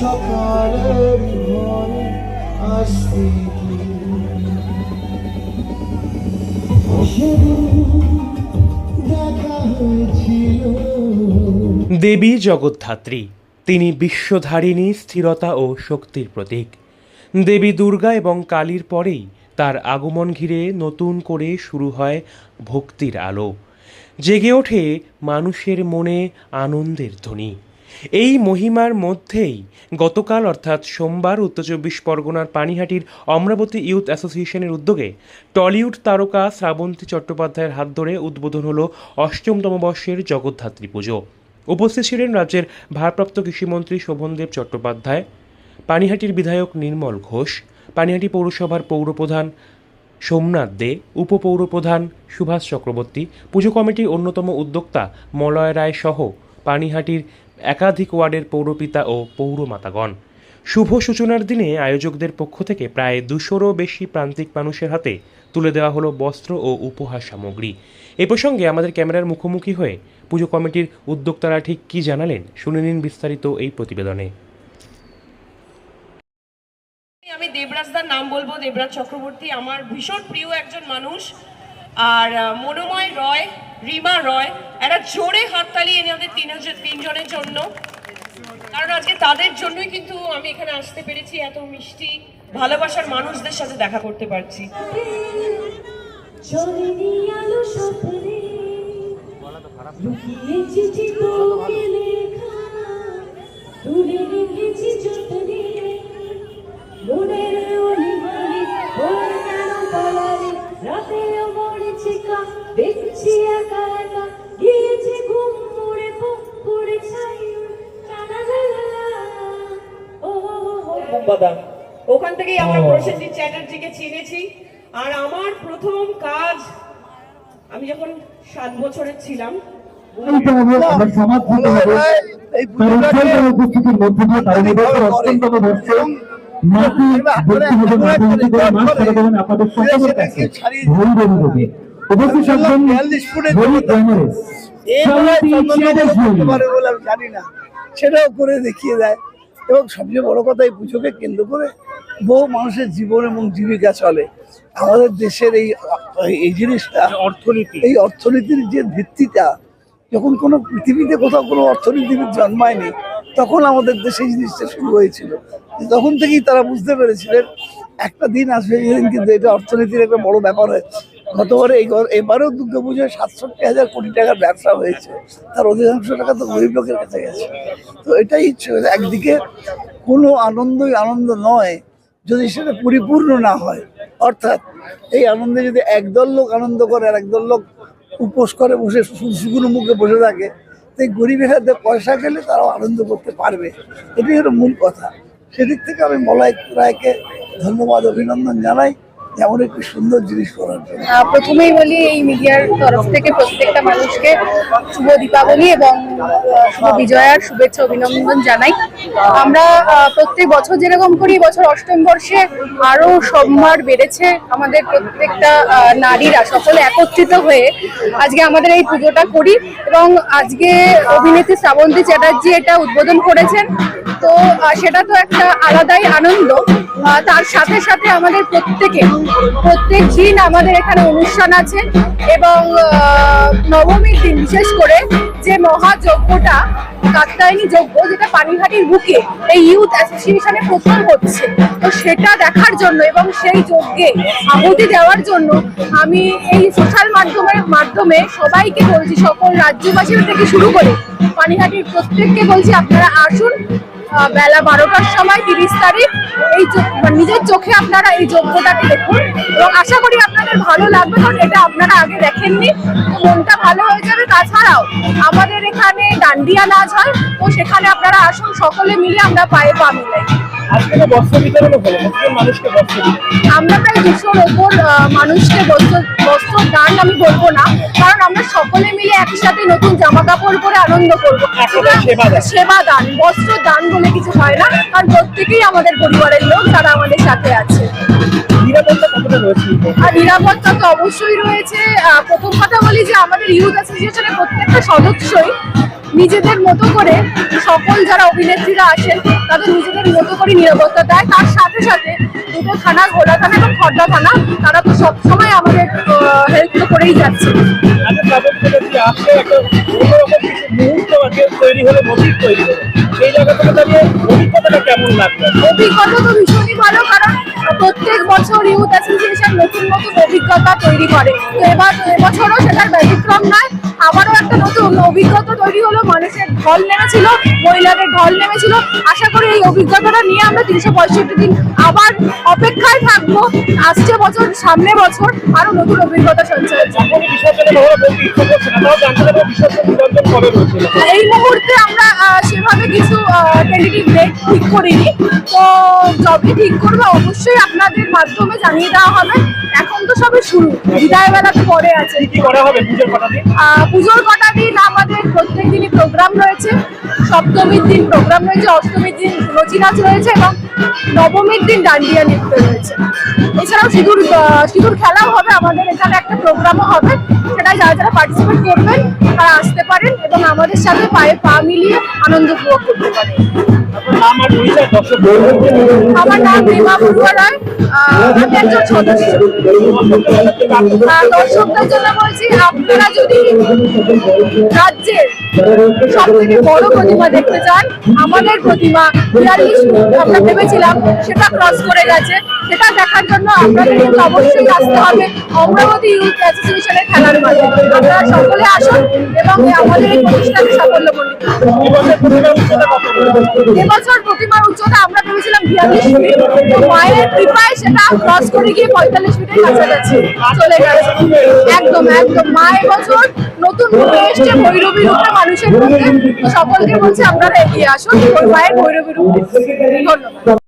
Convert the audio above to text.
সকালের ঘরে আসতে দেবী জগদ্ধাত্রী, তিনি বিশ্বধারিণী স্থিরতা ও শক্তির প্রতীক। দেবী দুর্গা এবং কালীর পরেই তার আগমন ঘিরে নতুন করে শুরু হয় ভক্তির আলো। জেগে ওঠে মানুষের মনে আনন্দের ধ্বনি। এই মহিমার মধ্যেই গতকাল, অর্থাৎ সোমবার, উত্তর চব্বিশ পরগনার পানিহাটির অমরাবতী ইউথ অ্যাসোসিয়েশনের উদ্যোগে টলিউড তারকা শ্রাবন্তী চট্টোপাধ্যায়ের হাত ধরে উদ্বোধন হল অষ্টমতম বর্ষের জগদ্ধাত্রী পুজো। উপস্থিত ছিলেন রাজ্যের ভারপ্রাপ্ত কৃষিমন্ত্রী শোভনদেব চট্টোপাধ্যায়, পানিহাটির বিধায়ক নির্মল ঘোষ, পানিহাটি পৌরসভার পৌরপ্রধান সোমনাথ দে, উপপৌরপ্রধান সুভাষ চক্রবর্তী, পুজো কমিটির অন্যতম উদ্যোক্তা মলয় রায় সহ পানিহাটির একাধিক ওয়ার্ডের পৌরপিতা ও পৌরমাতাগণ। শুভ সূচনার দিনে আয়োজকদের পক্ষ থেকে প্রায় দুশোরও বেশি প্রান্তিক মানুষের হাতে তুলে দেওয়া হলো বস্ত্র ও উপহার সামগ্রী। এ প্রসঙ্গে আমাদের ক্যামেরার মুখোমুখি হয়ে পুজো কমিটির উদ্যোক্তারা ঠিক কী জানালেন শুনে নিন বিস্তারিত এই প্রতিবেদনে। আমি দেবরাজদার নাম বলব, দেবরাজ চক্রবর্তী। আমার ভীষণ প্রিয় একজন মানুষ। আর মনোময় রয় রিমা রয় একটা জোরে হাততালি এনে আমাদের তিনজন তিনজনের জন্য। কারণ আজকে তাদের জন্যই কিন্তু আমি এখানে আসতে পেরেছি এত মিষ্টি ভালোবাসার মানুষদের সাথে দেখা করতে পারছি। তুলে রেখেছি যত্নে। বোম্বাদা ওখান থেকেই আমরা প্রসেনজিৎ চ্যাটার্জিকে চিনেছি। আর আমার প্রথম কাজ আমি যখন সাত বছরের ছিলাম সেটাও করে দেখিয়ে দেয়। এবং সবচেয়ে বড় কথা এই পুজোকে কেন্দ্র করে বহু মানুষের জীবন এবং জীবিকা চলে। আমাদের দেশের এই এই জিনিসটা অর্থনীতি। এই অর্থনীতির যে ভিত্তিটা যখন কোনো পৃথিবীতে কোথাও কোনো অর্থনীতিবিদ জন্মায়নি তখন আমাদের দেশে এই জিনিসটা শুরু হয়েছিল। তখন থেকেই তারা বুঝতে পেরেছিলেন একটা দিন আসবে যেদিন কিন্তু এটা অর্থনীতির একটা বড় ব্যাপার হয় গতবারে এই এবারেও দুর্গা পুজোয় সাতষট্টি হাজার কোটি টাকার ব্যবসা হয়েছে। তার অধিকাংশ টাকা তো গরিব লোকের কাছে গেছে। তো এটাই একদিকে কোনো আনন্দই আনন্দ নয় যদি সেটা পরিপূর্ণ না হয়। অর্থাৎ এই আনন্দে যদি একদল লোক আনন্দ করে আর একদল লোক উপোস করে বসে শুকনো মুখে বসে থাকে তো এই গরিবের হাতে পয়সা গেলে তারাও আনন্দ করতে পারবে। এটাই হলো মূল কথা। সেদিক থেকে আমি মলয় রায়কে ধন্যবাদ, অভিনন্দন জানাই। যেমন একটি সুন্দর জিনিস করার জন্য। প্রথমেই বলি, এই মিডিয়ার তরফ থেকে প্রত্যেকটা মানুষকে শুভ দীপাবলি এবং বিজয়ার শুভেচ্ছা, অভিনন্দন জানাই। আমরা প্রত্যেক বছর যেরকম করি বছর অষ্টম বর্ষে আরও সম্ভার বেড়েছে আমাদের প্রত্যেকটা নারীরা সকলে একত্রিত হয়ে আজকে আমাদের এই পুজোটা করি এবং আজকে অভিনেত্রী শ্রাবন্তী চ্যাটার্জি এটা উদ্বোধন করেছেন। তো সেটা তো একটা আলাদাই আনন্দ। তার সাথে সাথে আমাদের প্রত্যেকে, প্রত্যেক দিন আমাদের এখানে অনুষ্ঠান আছে এবং নবমীর দিন বিশেষ করে যে মহাযজ্ঞটা কাত্তায়নী যজ্ঞ যেটা পানিঘাটির বুকে এই ইউথ অ্যাসোসিয়েশনে প্রথম হচ্ছে। তো সেটা দেখার জন্য এবং সেই যজ্ঞে আহুতি দেওয়ার জন্য আমি এই সোশ্যাল মাধ্যমের মাধ্যমে সবাইকে বলছি, সকল রাজ্যবাসীর থেকে শুরু করে পানিহাটির প্রত্যেককে বলছি, আপনারা আসুন বেলা বারোটার সময় তিরিশ তারিখ। এই মানে নিজের চোখে আপনারা এই যজ্ঞটাকে দেখুন। এবং আশা করি আপনাদের ভালো লাগবে কারণ এটা আপনারা আগে দেখেননি। মনটা ভালো হয়ে যাবে। তাছাড়াও আমাদের এখানে ডান্ডিয়া নাচ হয় তো সেখানে আপনারা আসুন সকলে মিলে আমরা পায়ে পা মিলাই। মানুষকে আমরা প্রায় দুশোর ওপর মানুষকে বস্ত্র দান আমি বলব না কারণ আমরা সকলে মিলে একসাথে নতুন জামা কাপড় পরে আনন্দ করব। সেবা দান। বস্ত্র দান বলে কিছু হয় না কারণ প্রত্যেকেই আমাদের পরিবারের লোক তারা আমাদের সাথে আছে। নিরাপত্তা আর নিরাপত্তা তো অবশ্যই রয়েছে। প্রথম কথা বলি যে আমাদের ইউথ অ্যাসোসিয়েশনের প্রত্যেকটা সদস্যই নিজেদের মতো করে সকল যারা অভিনেত্রীরা আসেন তাদের নিজেদের মতো করে নিরাপত্তা দেয়। তার সাথে সাথে দুটো থানা ঘোলা থানা এবং খর্দা থানা তারা তো সবসময় আমাদের হেল্প তো করেই যাচ্ছে। আচ্ছা অভিজ্ঞতা তো ভীষণই ভালো কারণ প্রত্যেক বছর ইউথ অ্যাসোসিয়েশন নতুন নতুন অভিজ্ঞতা তৈরি করে। তো এবার এবছরও সেটার ব্যতিক্রম নয়, আবারও একটা নতুন অভিজ্ঞতা তৈরি হলো, মানুষের ঢল নেমেছিল, মহিলাদের ঢল নেমেছিল। আশা করি এই অভিজ্ঞতাটা নিয়ে আমরা তিনশো পঁয়ষট্টি দিন আবার অপেক্ষায় থাকব। আসছে বছর, সামনে বছর আরও নতুন অভিজ্ঞতা সঞ্চয় এই মুহূর্তে আমরা টেন্টেটিভ ডেট ঠিক করিনি তো যবে ঠিক করব অবশ্যই আপনাদের মাধ্যমে জানিয়ে দেওয়া হবে। এখন তো সবে শুরু বিদায় বেলা তো পরে আছে। কি করা হবে পুজোর কটা দিন? আহ, পুজোর কটা দিন আমাদের প্রত্যেক দিনই প্রোগ্রাম রয়েছে। সপ্তমীর দিন প্রোগ্রাম রয়েছে, অষ্টমীর দিন রচি নাচ রয়েছে এবং নবমীর দিন ডান্ডিয়া নৃত্য রয়েছে। এছাড়াও সিঁদুর সিঁদুর খেলাও হবে, আমাদের এখানে একটা প্রোগ্রামও হবে। সেটাই যারা যারা পার্টিসিপেট করবেন, তারা আসতে পারেন এবং আমাদের সাথে পায়ে পা মিলিয়ে আনন্দ উপভোগ করতে পারেন। আমার নাম রিমা আমি একজন সদস্য। দর্শকদের জন্য বলছি, আপনারা যদি রাজ্যের সব থেকে বড় প্রতিমা দেখতে চান, আমাদের প্রতিমা বিয়াল্লিশ, আমরা ভেবেছিলাম সেটা ক্রস করে গেছে। সেটা দেখার জন্য আপনাদের কিন্তু অবশ্যই আসতে হবে অমরাবতী ইউথ অ্যাসোসিয়েশনের খেলার মাঠে। আপনারা সকলে আসুন এবং আমাদের এই প্রতিষ্ঠানে সাফল্য এবছর প্রতিমার উচ্চতা আমরা ভেবেছিলাম বিয়াল্লিশ ফিট, তো মায়ের কৃপায় সেটা ক্রস করে গিয়ে পঁয়তাল্লিশ ফিটের কাছাকাছি চলে গেছে। একদম একদম। মা এবছর নতুন রূপে এসছে ভৈরবী রূপে মানুষের মধ্যে। সকলকে বলছি আপনারা এগিয়ে আসুন মায়ের ভৈরবী রূপে। ধন্যবাদ।